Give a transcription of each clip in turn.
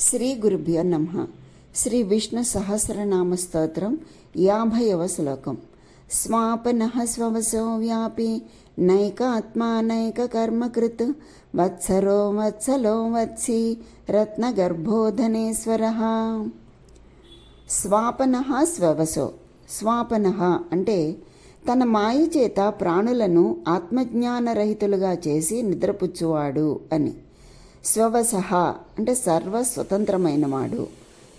శ్రీ గురుభ్యో నమ. శ్రీ విష్ణు సహస్రనామ స్తోత్రం యాభైవ శ్లోకం. స్వాపన స్వవసో వ్యాపి నైక ఆత్మా నైక కర్మకృత్ వత్సరో వత్సలో వత్సి రత్నగర్భోధనేశ్వర. స్వాపన స్వవసో. స్వాపన అంటే తన మాయ చేత ప్రాణులను ఆత్మజ్ఞానరహితులుగా చేసి నిద్రపుచ్చువాడు అని. స్వవసహ అంటే సర్వ స్వతంత్రమైనవాడు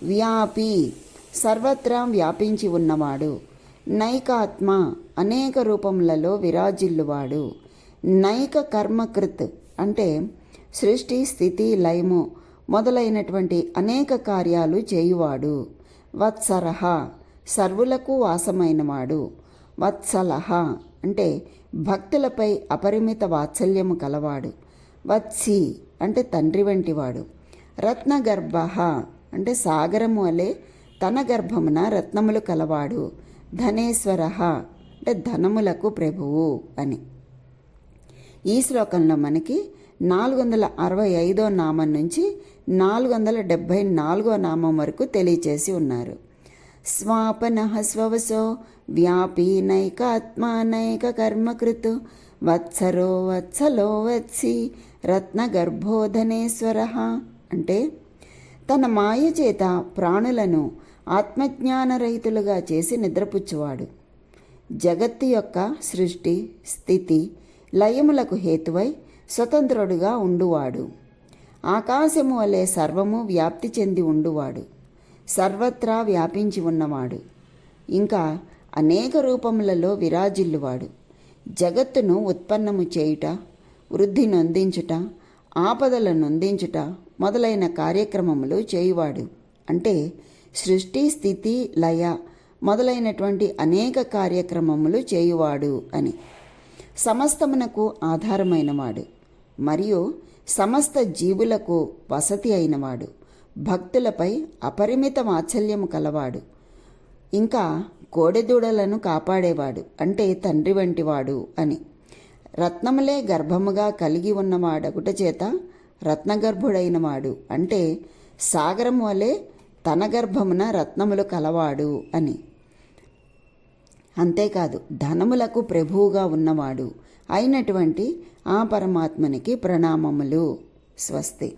వ్యాపి సర్వత్రా వ్యాపించి ఉన్నవాడు. నైకాత్మ అనేక రూపములలో విరాజిల్లువాడు. నైక కర్మకృత్ అంటే సృష్టి స్థితి లయము మొదలైనటువంటి అనేక కార్యాలు చేయువాడు. వత్సరహ సర్వులకు వాసమైనవాడు. వత్సలహ అంటే భక్తులపై అపరిమిత వాత్సల్యము కలవాడు. వత్సి అంటే తండ్రి వంటివాడు రత్నగర్భ అంటే సాగరము వలె తన గర్భమున రత్నములు కలవాడు. ధనేశ్వర అంటే ధనములకు ప్రభువు అని. ఈ శ్లోకంలో మనకి నాలుగు వందల అరవై ఐదో నామం నుంచి నాలుగు వందల డెబ్భై నాలుగో నామం వరకు తెలియచేసి ఉన్నారు. స్వాపన స్వవసో వ్యాపీనైక ఆత్మానైక కర్మకృతు కర్మకృత్ వత్సరో వత్సలో వత్సి రత్నగర్భోధనేశ్వర అంటే తన మాయ చేత ప్రాణులను ఆత్మజ్ఞానరహితులుగా చేసి నిద్రపుచ్చువాడు. జగత్తు యొక్క సృష్టి స్థితి లయములకు హేతువై స్వతంత్రుడుగా ఉండువాడు. ఆకాశము వలె సర్వము వ్యాప్తి చెంది ఉండువాడు. సర్వత్రా వ్యాపించి ఉన్నవాడు. ఇంకా అనేక రూపములలో విరాజిల్లువాడు. జగత్తును ఉత్పన్నము చేయుట వృద్ధి నొందించుట ఆపదలను నొందించుట మొదలైన కార్యక్రమములు చేయువాడు. అంటే సృష్టి స్థితి లయ మొదలైనటువంటి అనేక కార్యక్రమములు చేయువాడు అని. సమస్తమునకు ఆధారమైనవాడు మరియు సమస్త జీవులకు వసతి అయినవాడు. భక్తులపై అపరిమిత వాత్సల్యము కలవాడు. ఇంకా కోడెదూడలను కాపాడేవాడు అంటే తండ్రి వంటివాడు అని. రత్నములే గర్భముగా కలిగి ఉన్నవాడగుట చేత రత్నగర్భుడైనవాడు అంటే సాగరం వలె తన గర్భమున రత్నములు కలవాడు అని. అంతేకాదు ధనములకు ప్రభువుగా ఉన్నవాడు అయినటువంటి ఆ పరమాత్మనికి ప్రణామములు స్వస్తి.